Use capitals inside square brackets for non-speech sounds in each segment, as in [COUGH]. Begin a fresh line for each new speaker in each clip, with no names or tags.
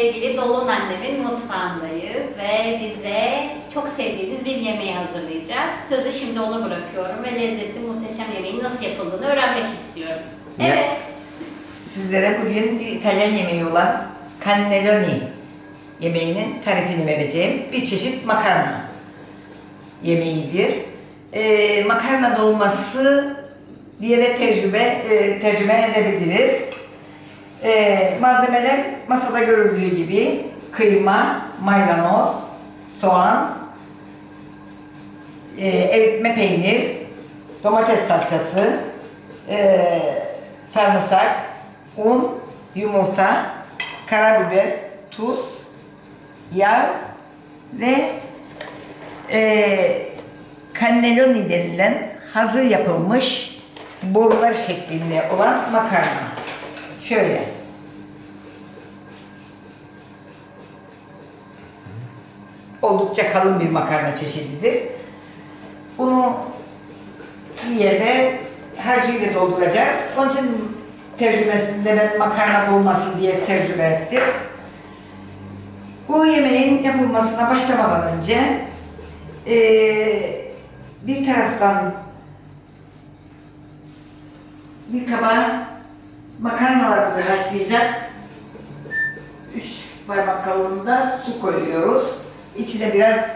sevgili Dolun annemin mutfağındayız ve bize çok sevdiğimiz bir yemeği hazırlayacak. Sözü şimdi ona bırakıyorum ve lezzetli muhteşem yemeğin nasıl yapıldığını öğrenmek istiyorum. Evet.
Sizlere bugün bir İtalyan yemeği olan cannelloni yemeğinin tarifini vereceğim. Bir çeşit makarna yemeğidir. Ee, makarna dolması diye de tecrübe, e, tercüme edebiliriz. Ee, malzemeler masada görüldüğü gibi kıyma, maydanoz, soğan, e, eritme peynir, domates salçası, e, sarımsak, un, yumurta, karabiber, tuz, yağ ve e, cannelloni denilen hazır yapılmış borular şeklinde olan makarna. Şöyle. Oldukça kalın bir makarna çeşididir. Bunu bir yerde harcıyla dolduracağız. Onun için tercümesinde ben makarna dolması diye tercüme ettim. Bu yemeğin yapılmasına başlamadan önce eee, bir taraftan bir kaba makarnalarımızı haşlayacak 3 parmak kalınlığında su koyuyoruz. İçine biraz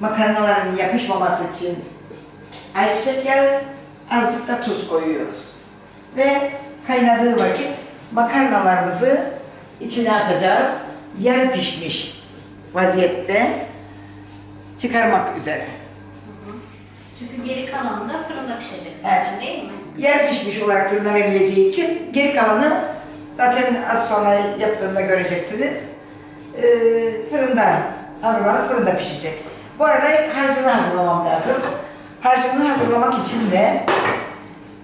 makarnaların yapışmaması için ayçiçek yağı, azıcık da tuz koyuyoruz. Ve kaynadığı vakit makarnalarımızı içine atacağız. Yarı pişmiş vaziyette çıkarmak üzere.
Çünkü geri kalanı da fırında pişecek
Evet.
zaten değil mi?
Yer pişmiş olarak fırına verileceği için geri kalanı zaten az sonra yaptığımda göreceksiniz. Ee, fırında hazırlanıp fırında pişecek. Bu arada harcını hazırlamam lazım. Harcını hazırlamak için de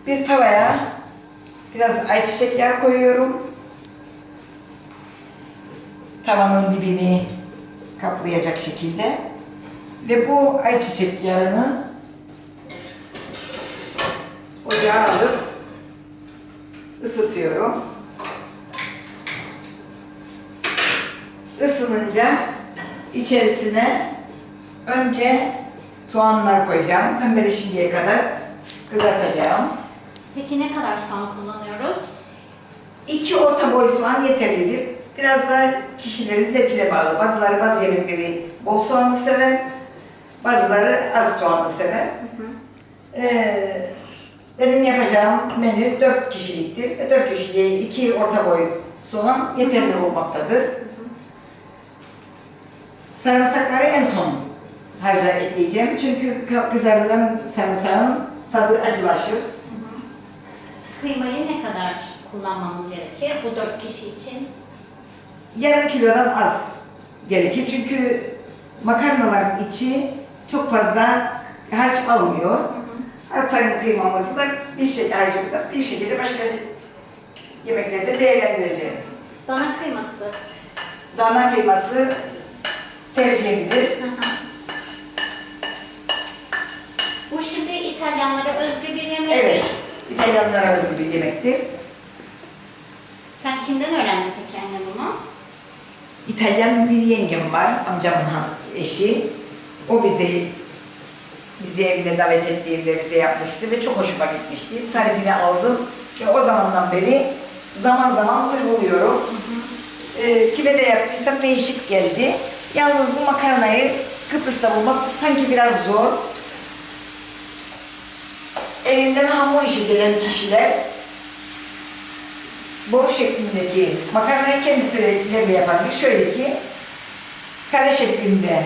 bir tavaya biraz ayçiçek yağı koyuyorum. Tavanın dibini kaplayacak şekilde. Ve bu ayçiçek yağını ocağa alıp ısıtıyorum. Isınınca içerisine önce soğanlar koyacağım. Pembeleşinceye kadar kızartacağım.
Peki ne kadar soğan kullanıyoruz?
İki orta boy soğan yeterlidir. Biraz da kişilerin zevkine bağlı. Bazıları bazı yemekleri bol soğanlı sever. Bazıları az soğanlı sever. Ee, benim yapacağım menü 4 kişiliktir. Ve 4 kişiliğe 2 orta boy soğan yeterli olmaktadır. Sarımsakları en son harca ekleyeceğim. Çünkü kızarılan sarımsağın tadı acılaşır.
Kıymayı ne kadar kullanmamız gerekir bu dört kişi için?
Yarım kilodan az gerekir. Çünkü makarnaların içi çok fazla harç almıyor. Artan kıymamızı da bir şey harcımızda bir şekilde başka yemeklerde değerlendireceğim.
Dana kıyması.
Dana kıyması tercihimdir.
Hı hı. Bu şimdi İtalyanlara özgü bir yemektir.
Evet, İtalyanlara özgü bir yemektir.
Sen kimden öğrendin peki anne bunu?
İtalyan bir yengem var, amcamın eşi. O bizi bizi evine davet ettiğinde bize yapmıştı ve çok hoşuma gitmişti. Tarifini aldım ve o zamandan beri zaman zaman uyguluyorum. Ee, kime de yaptıysam değişik geldi. Yalnız bu makarnayı Kıbrıs'ta bulmak sanki biraz zor. Elinden hamur işi gelen kişiler bor şeklindeki makarnayı kendileri yaparmış. Şöyle ki kare şeklinde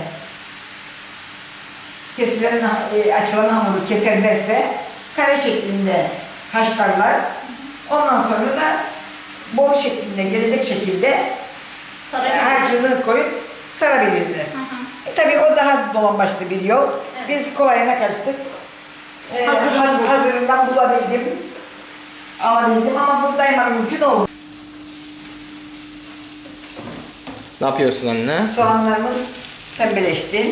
kesilen, e, açılan hamuru keserlerse kare şeklinde haşlarlar. Ondan sonra da bor şeklinde gelecek şekilde harcını koyup
hı.
E, tabii o daha dolambaçlı bir yol.
Evet.
Biz kolayına kaçtık. E,
Hazırını
haz-
bulduk.
hazırından bulabildim. Alabildim ama bu daima mümkün oldu.
Ne yapıyorsun anne?
Soğanlarımız pembeleşti.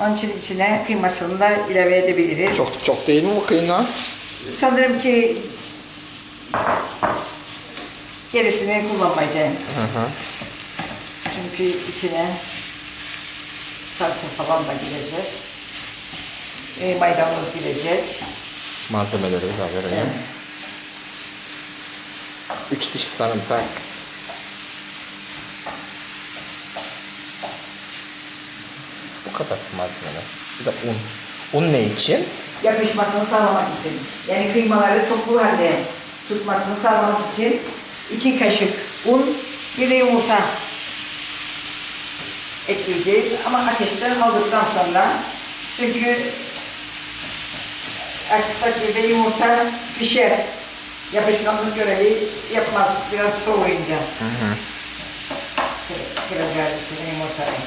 Onun için içine kıymasını da ilave edebiliriz.
Çok çok değil mi bu kıyma?
Sanırım ki Gerisini kullanmayacağım.
Hı hı.
Çünkü içine salça falan da girecek. E, maydanoz girecek.
Malzemeleri de verelim. Üç diş sarımsak. Bu kadar malzemeler. Bir de un. Un ne için?
Yapışmasını sağlamak için. Yani kıymaları toplu halde tutmasını sağlamak için iki kaşık un, bir de yumurta ekleyeceğiz. Ama ateşten aldıktan sonra çünkü aksi takdirde yumurta pişer. Yapışkanlık görevi yapmaz biraz soğuyunca.
Hı hı.
Kıracağız içine yumurtayı.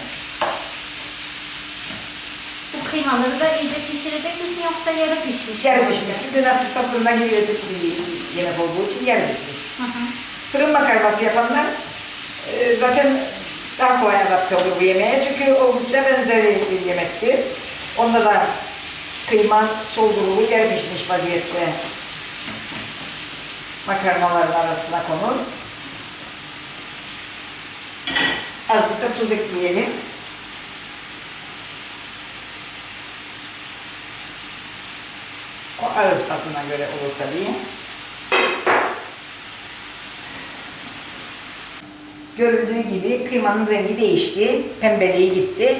Bu kıymaları da iyice pişirecek misin yoksa yarı pişmiş? Mi
pişmiş. Çünkü nasıl sapından girecek bir yemek olduğu için yer pişmiş.
Hı hı.
Fırın makarnası yapanlar e, zaten daha kolay adapte olur bu yemeğe. Çünkü oldukça benzeri bir yemektir. Onda da kıyma soldurulu yer pişmiş vaziyette makarnaların arasına konur. Azıcık da tuz ekleyelim. O ağız tadına göre olur tabii. Görüldüğü gibi kıymanın rengi değişti, pembeliği gitti.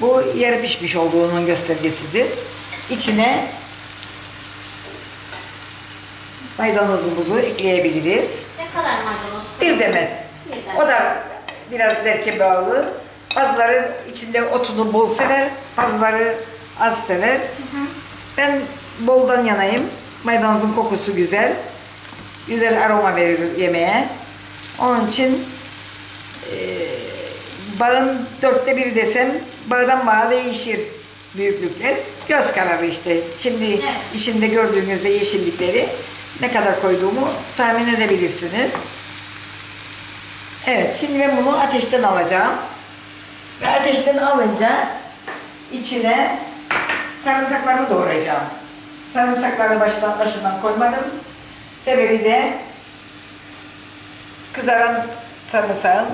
Bu yarı pişmiş olduğunun göstergesidir. İçine maydanozumuzu ekleyebiliriz.
Ne kadar maydanoz?
Bir demet.
Bir.
O da biraz zevke bağlı. Bazıları içinde otunu bol sever, bazıları az sever. Ben boldan yanayım. Maydanozun kokusu güzel. Güzel aroma verir yemeğe. Onun için eee bağın dörtte biri desem bağdan bağa değişir büyüklükler. Göz kararı işte. Şimdi
Evet.
içinde gördüğünüzde yeşillikleri ne kadar koyduğumu tahmin edebilirsiniz. Evet, şimdi ben bunu ateşten alacağım. Ve ateşten alınca içine sarımsakları doğrayacağım. Sarımsakları baştan başından koymadım. Sebebi de kızaran sarımsağın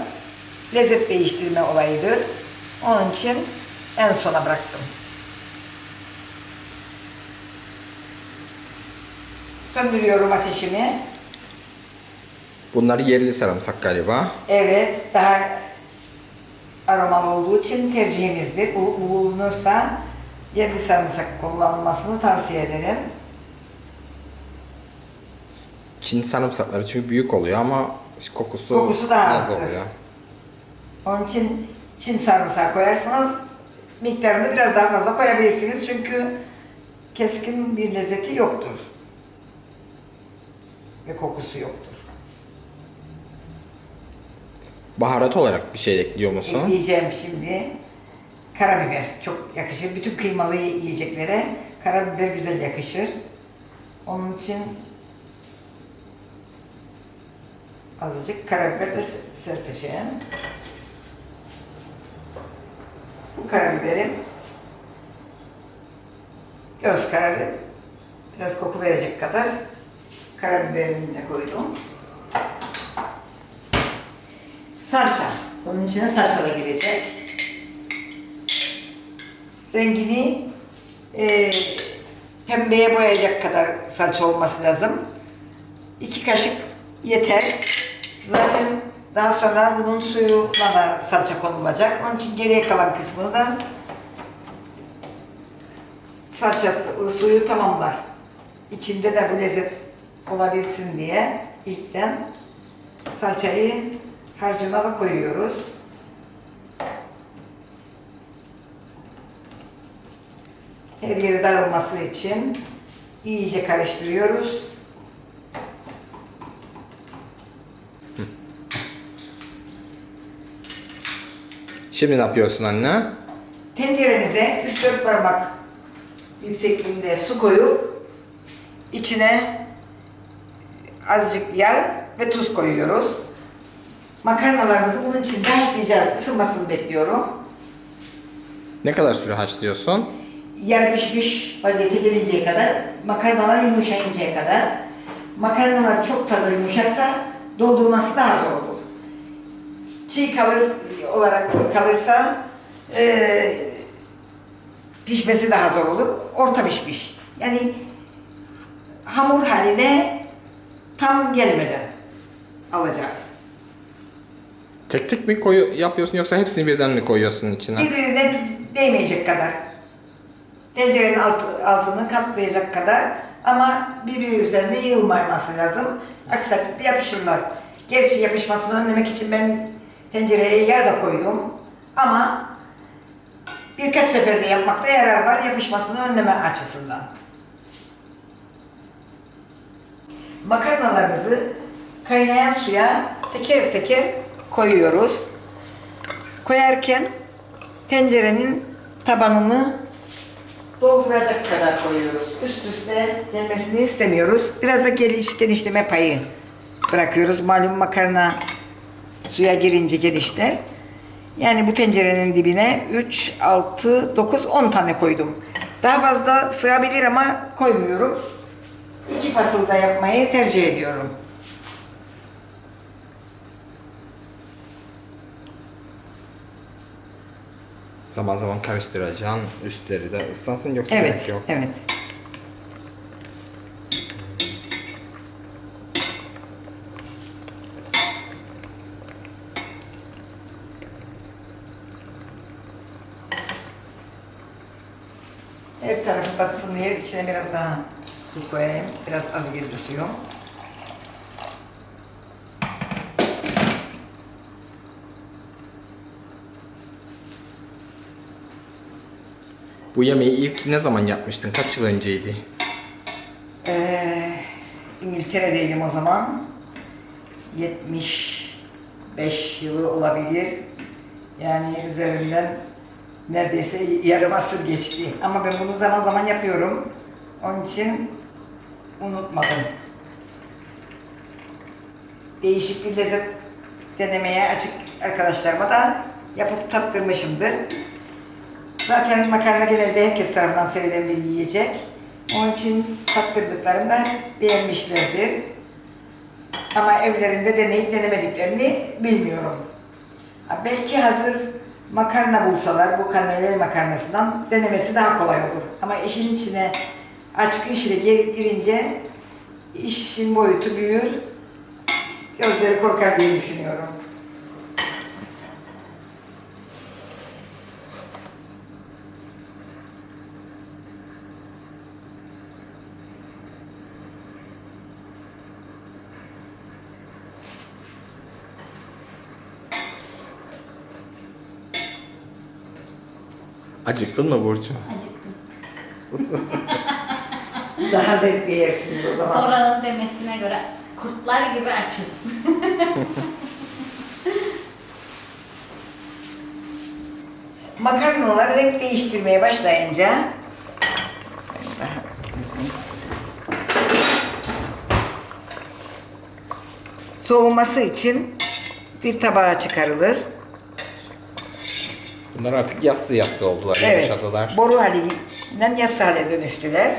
lezzet değiştirme olayıdır. Onun için en sona bıraktım. Söndürüyorum ateşimi.
Bunlar yerli sarımsak galiba.
Evet, daha aromalı olduğu için tercihimizdir. Bu bulunursa yerli sarımsak kullanılmasını tavsiye ederim.
Çin sarımsakları çünkü büyük oluyor ama kokusu,
Kokusu daha
az
azdır.
oluyor.
Onun için Çin sarımsağı koyarsanız miktarını biraz daha fazla koyabilirsiniz. Çünkü keskin bir lezzeti yoktur. Ve kokusu yoktur.
Baharat olarak bir şey ekliyor musun?
Ekleyeceğim şimdi karabiber. Çok yakışır. Bütün kıymalı yiyeceklere karabiber güzel yakışır. Onun için azıcık karabiber de se- serpeceğim. Bu karabiberim göz kararı biraz koku verecek kadar karabiberimi de koydum. Salça. Bunun içine salça da girecek. Rengini e, pembeye boyayacak kadar salça olması lazım. İki kaşık yeter. Zaten daha sonra bunun suyuna da salça konulacak. Onun için geriye kalan kısmını da salçası, suyu tamamlar. İçinde de bu lezzet olabilsin diye ilkten salçayı harcına da koyuyoruz. Her yere dağılması için iyice karıştırıyoruz.
Şimdi ne yapıyorsun anne?
Tenceremize 3-4 parmak yüksekliğinde su koyup içine azıcık yağ ve tuz koyuyoruz. Makarnalarımızı bunun içinde haşlayacağız. Isınmasını bekliyorum.
Ne kadar süre haşlıyorsun?
Yarı pişmiş vaziyete gelinceye kadar, makarnalar yumuşayıncaya kadar. Makarnalar çok fazla yumuşarsa doldurması daha zor olur. Çiğ kalır olarak kalırsa e, pişmesi daha zor olur. Orta pişmiş. Yani hamur haline tam gelmeden alacağız.
Tek tek mi koyu yapıyorsun yoksa hepsini birden mi koyuyorsun içine?
Birbirine değmeyecek kadar. Tencerenin altı, altını kaplayacak kadar ama birbiri üzerinde yığılmaması lazım. Aksi takdirde yapışırlar. Gerçi yapışmasını önlemek için ben tencereye yağ da koydum. Ama birkaç seferde yapmakta yarar var yapışmasını önleme açısından. Makarnalarımızı kaynayan suya teker teker koyuyoruz. Koyarken tencerenin tabanını dolduracak kadar koyuyoruz. Üst üste gelmesini istemiyoruz. Biraz da geliş, genişleme payı bırakıyoruz. Malum makarna suya girince genişler. Yani bu tencerenin dibine 3, 6, 9, 10 tane koydum. Daha fazla sığabilir ama koymuyorum. İki fasılda yapmayı tercih ediyorum.
Zaman zaman karıştıracaksın. Üstleri de ıslansın yoksa
Evet,
gerek yok.
evet. Her içine biraz daha su koyayım. Biraz az girdi suyum.
Bu yemeği ilk ne zaman yapmıştın? Kaç yıl önceydi?
Ee, İngiltere'deydim o zaman. 75 yılı olabilir. Yani üzerinden neredeyse yarım asır geçti. Ama ben bunu zaman zaman yapıyorum. Onun için unutmadım. Değişik bir lezzet denemeye açık arkadaşlarıma da yapıp tattırmışımdır. Zaten makarna genelde herkes tarafından sevilen bir yiyecek. Onun için tattırdıklarım da beğenmişlerdir. Ama evlerinde deneyip denemediklerini bilmiyorum. Belki hazır makarna bulsalar bu karneleri makarnasından denemesi daha kolay olur. Ama işin içine açık işle gir- girince işin boyutu büyür. Gözleri korkar diye düşünüyorum.
Acıktın mı Burcu?
Acıktım. [LAUGHS]
Daha zevkli yersiniz o zaman.
Dora'nın demesine göre kurtlar gibi açım. [LAUGHS]
Makarnalar renk değiştirmeye başlayınca soğuması için bir tabağa çıkarılır.
Bunlar artık yassı yassı oldular,
Evet,
yumuşadılar.
boru halinden yassı hale dönüştüler.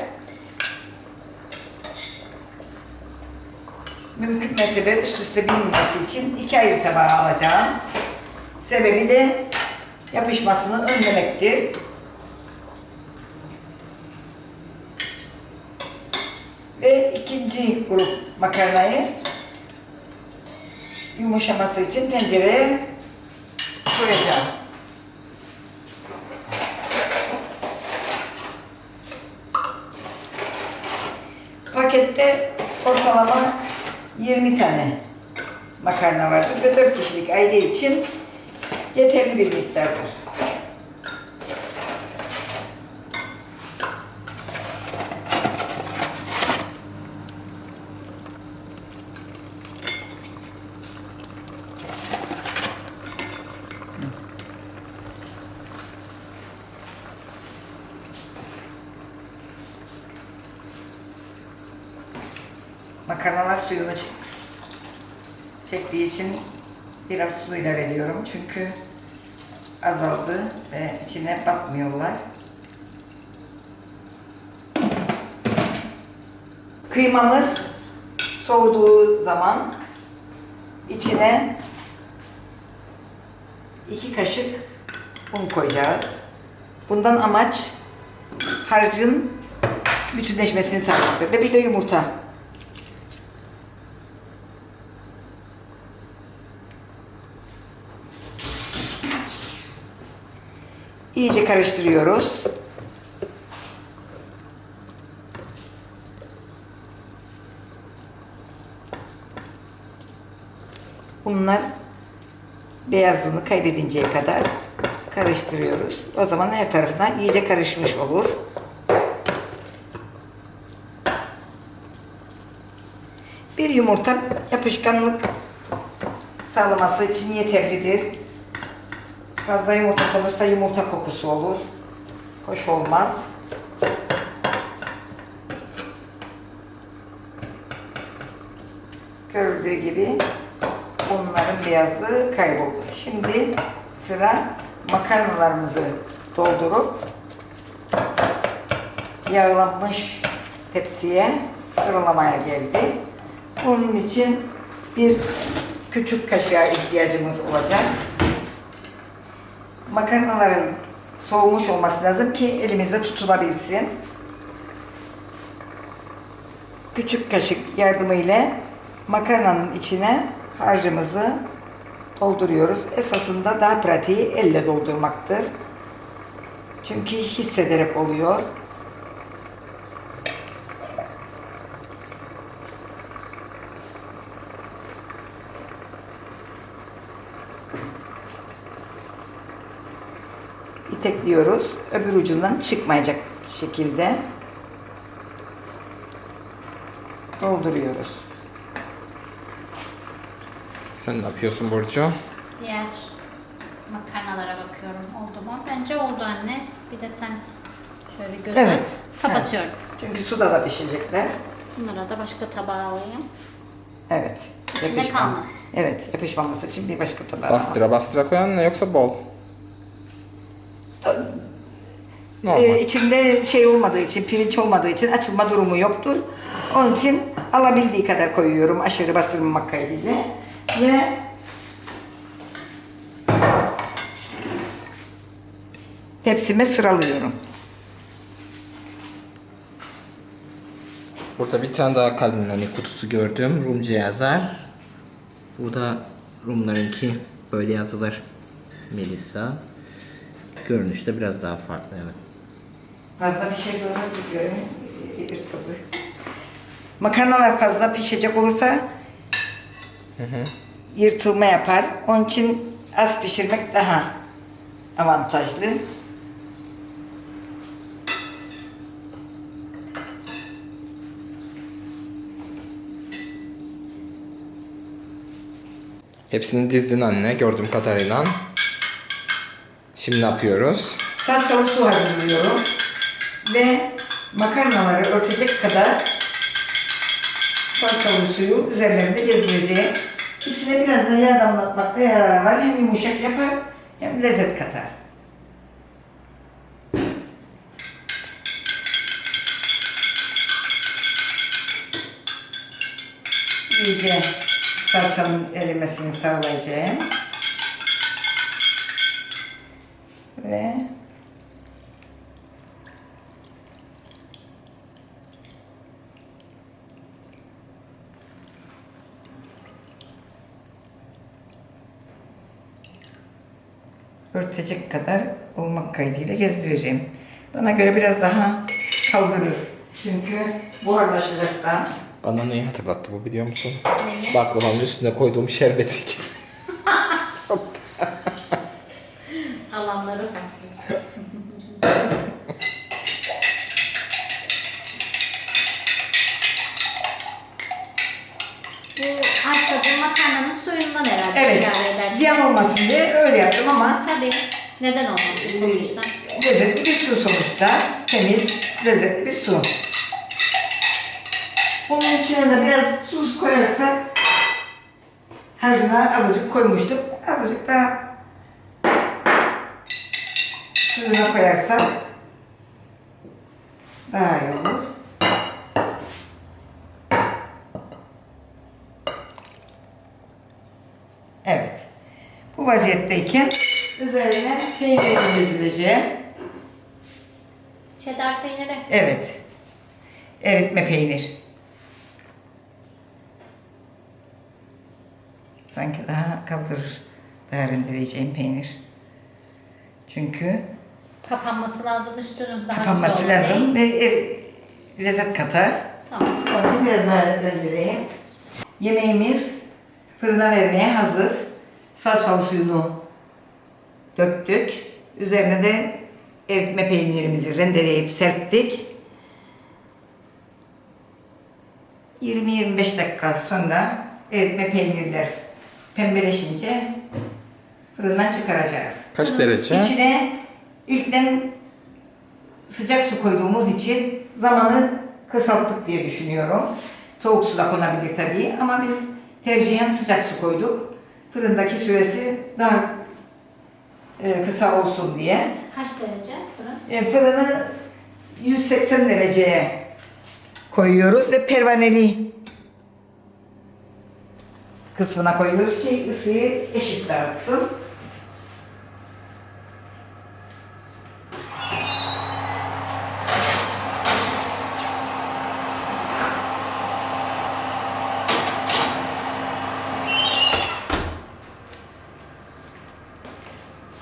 Mümkün mertebe üst üste binmesi için iki ayrı tabağa alacağım. Sebebi de yapışmasını önlemektir. Ve ikinci grup makarnayı yumuşaması için tencereye koyacağım. Pakette ortalama 20 tane makarna vardır ve 4 kişilik aile için yeterli bir miktardır. Makarnalar suyunu çek- çektiği için biraz su ilave ediyorum. Çünkü azaldı ve içine batmıyorlar. Kıymamız soğuduğu zaman içine iki kaşık un koyacağız. Bundan amaç harcın bütünleşmesini sağlamaktır. Ve bir de yumurta. İyice karıştırıyoruz. Bunlar beyazlığını kaybedinceye kadar karıştırıyoruz. O zaman her tarafına iyice karışmış olur. Bir yumurta yapışkanlık sağlaması için yeterlidir. Fazla yumurta konursa yumurta kokusu olur. Hoş olmaz. Görüldüğü gibi bunların beyazlığı kayboldu. Şimdi sıra makarnalarımızı doldurup yağlanmış tepsiye sıralamaya geldi. Bunun için bir küçük kaşığa ihtiyacımız olacak. Makarnaların soğumuş olması lazım ki elimizde tutulabilsin. Küçük kaşık yardımıyla makarnanın içine harcımızı dolduruyoruz. Esasında daha pratiği elle doldurmaktır. Çünkü hissederek oluyor. İtekliyoruz. Öbür ucundan çıkmayacak şekilde dolduruyoruz.
Sen ne yapıyorsun Burcu?
Diğer makarnalara bakıyorum. Oldu mu? Bence oldu anne. Bir de sen şöyle gözet.
Evet.
Kapatıyorum.
Çünkü suda da pişecekler.
Bunlara da başka tabağa alayım.
Evet.
İçinde kalmaz.
Evet, yapışmaması için bir başka tabağa.
Bastıra bastıra koyan ne yoksa bol? Normal.
Ee, içinde şey olmadığı için, pirinç olmadığı için açılma durumu yoktur. Onun için alabildiği kadar koyuyorum aşırı bastırmamak kaydıyla. Ve tepsime sıralıyorum.
Burada bir tane daha Kalinani kutusu gördüm. Rumca yazar. Burada Rumlarınki böyle yazılır. Melisa. Görünüşte biraz daha farklı evet.
Fazla bir şey sonra gidiyorum. Yırtıldı. Makarnalar fazla pişecek olursa yırtılma yapar. Onun için az pişirmek daha avantajlı.
Hepsini dizdin anne gördüğüm kadarıyla. Şimdi ne yapıyoruz?
Salçalı su hazırlıyorum. Ve makarnaları örtecek kadar salçalı suyu üzerlerinde gezdireceğim. İçine biraz da yağ damlatmakta yarar var. Hem yumuşak yapar hem lezzet katar. İyice salçanın erimesini sağlayacağım. Ve örtecek kadar olmak kaydıyla gezdireceğim. Bana göre biraz daha kaldırır. Çünkü buharlaşacaktan.
Bana neyi hatırlattı bu biliyor musun? Baklavanın üstüne koyduğum şerbeti gibi.
Alanları farklı. Bu haşladığın makarnanın suyundan herhalde
Evet,
ilave edersin.
ziyan olmasın diye öyle yaptım ama
Tabii. Neden olmasın sonuçta?
lezzetli bir su sonuçta. Temiz, lezzetli bir su. Bunun içine de biraz tuz koyarsak harcına azıcık koymuştuk. Azıcık daha suyuna koyarsak daha iyi olur. Evet. Bu vaziyetteyken üzerine peyniri dizileceğim.
Cheddar peyniri.
Evet. Eritme peynir. Sanki daha kaldırır. Daha rendeleyeceğim peynir. Çünkü
Kapanması lazım üstünün. Daha
kapanması
güzel olur,
lazım
değil mi?
ve er- lezzet katar.
Tamam.
Önce biraz daha rendeleyeyim. Yemeğimiz fırına vermeye hazır. Salçalı suyunu döktük. Üzerine de eritme peynirimizi rendeleyip serptik. 20-25 dakika sonra eritme peynirler pembeleşince fırından çıkaracağız.
Kaç derece?
İçine ilkten sıcak su koyduğumuz için zamanı kısalttık diye düşünüyorum. Soğuk su da konabilir tabii ama biz tercihen sıcak su koyduk. Fırındaki süresi daha e, kısa olsun diye.
Kaç derece fırın?
E, fırını 180 dereceye koyuyoruz ve pervaneli kısmına koyuyoruz ki ısıyı eşit dağıtsın.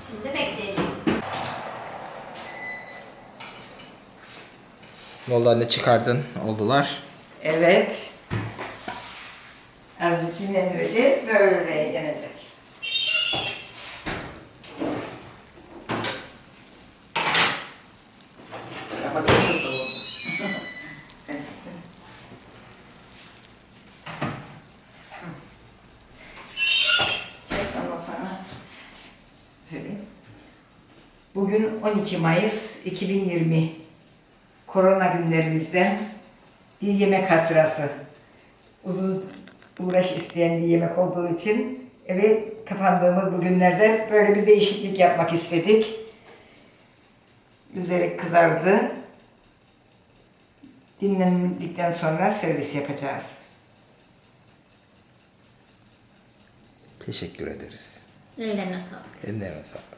Şimdi bekleyeceğiz.
Anne çıkardın. Oldular.
Evet. Azıcık dinlendireceğiz. Böyle yenecek. Bugün 12 Mayıs 2020. Korona günlerimizden bir yemek hatırası. Uzun uğraş isteyen bir yemek olduğu için eve kapandığımız bu günlerde böyle bir değişiklik yapmak istedik. Üzeri kızardı. Dinlendikten sonra servis yapacağız.
Teşekkür ederiz.
Ellerine sağlık.
Ellerine sağlık.